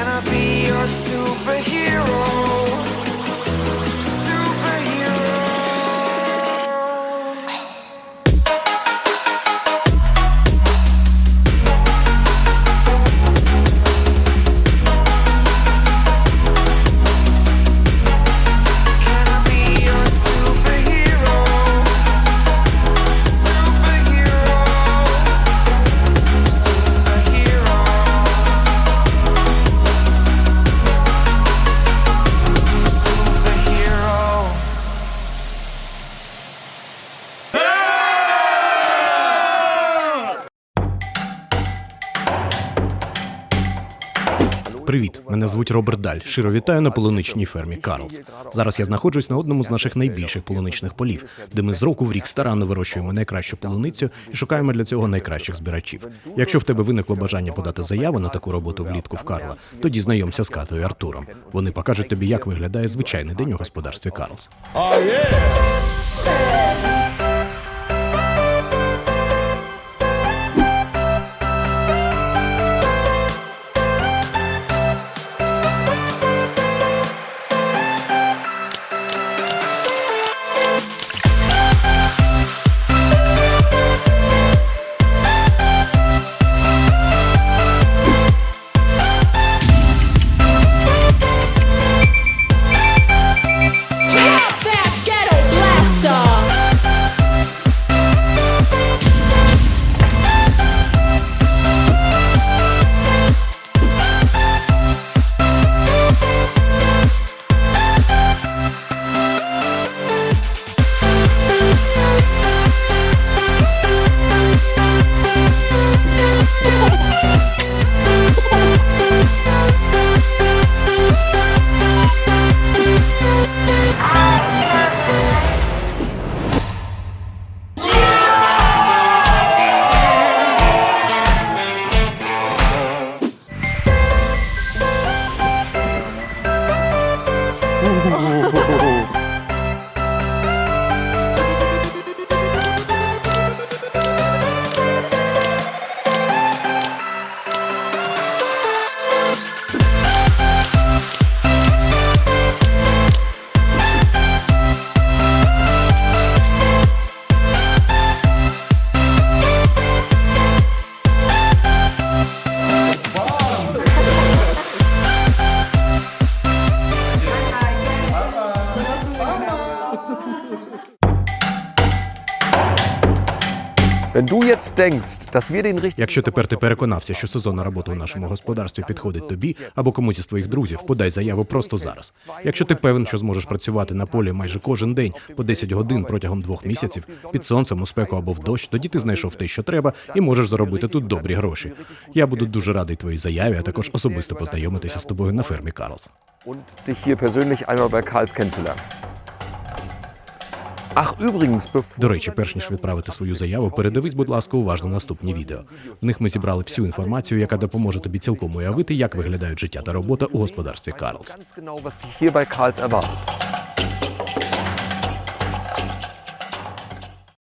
Can I be your superhero? Привіт, мене звуть Роберт Даль. Щиро вітаю на полуничній фермі Карлс. Зараз я знаходжусь на одному з наших найбільших полуничних полів, де ми з року в рік старанно вирощуємо найкращу полуницю і шукаємо для цього найкращих збирачів. Якщо в тебе виникло бажання подати заяву на таку роботу влітку в Карла, тоді знайомся з Катою і Артуром. Вони покажуть тобі, як виглядає звичайний день у господарстві Карлс. Drop 不不不 Якщо тепер ти переконався, що сезонна робота у нашому господарстві підходить тобі або комусь із твоїх друзів, подай заяву просто зараз. Якщо ти певен, що зможеш працювати на полі майже кожен день по 10 годин протягом двох місяців під сонцем, у спеку або в дощ, тоді ти знайшов те, що треба, і можеш заробити тут добрі гроші. Я буду дуже радий твоїй заяві, а також особисто познайомитися з тобою на фермі Карлс. und dich hier persönlich einmal bei Karls kennenzulernen. Übrigens, До речі, перш ніж відправити свою заяву, передивись, будь ласка, уважно наступні відео. В них ми зібрали всю інформацію, яка допоможе тобі цілком уявити, як виглядають життя та робота у господарстві Карлс.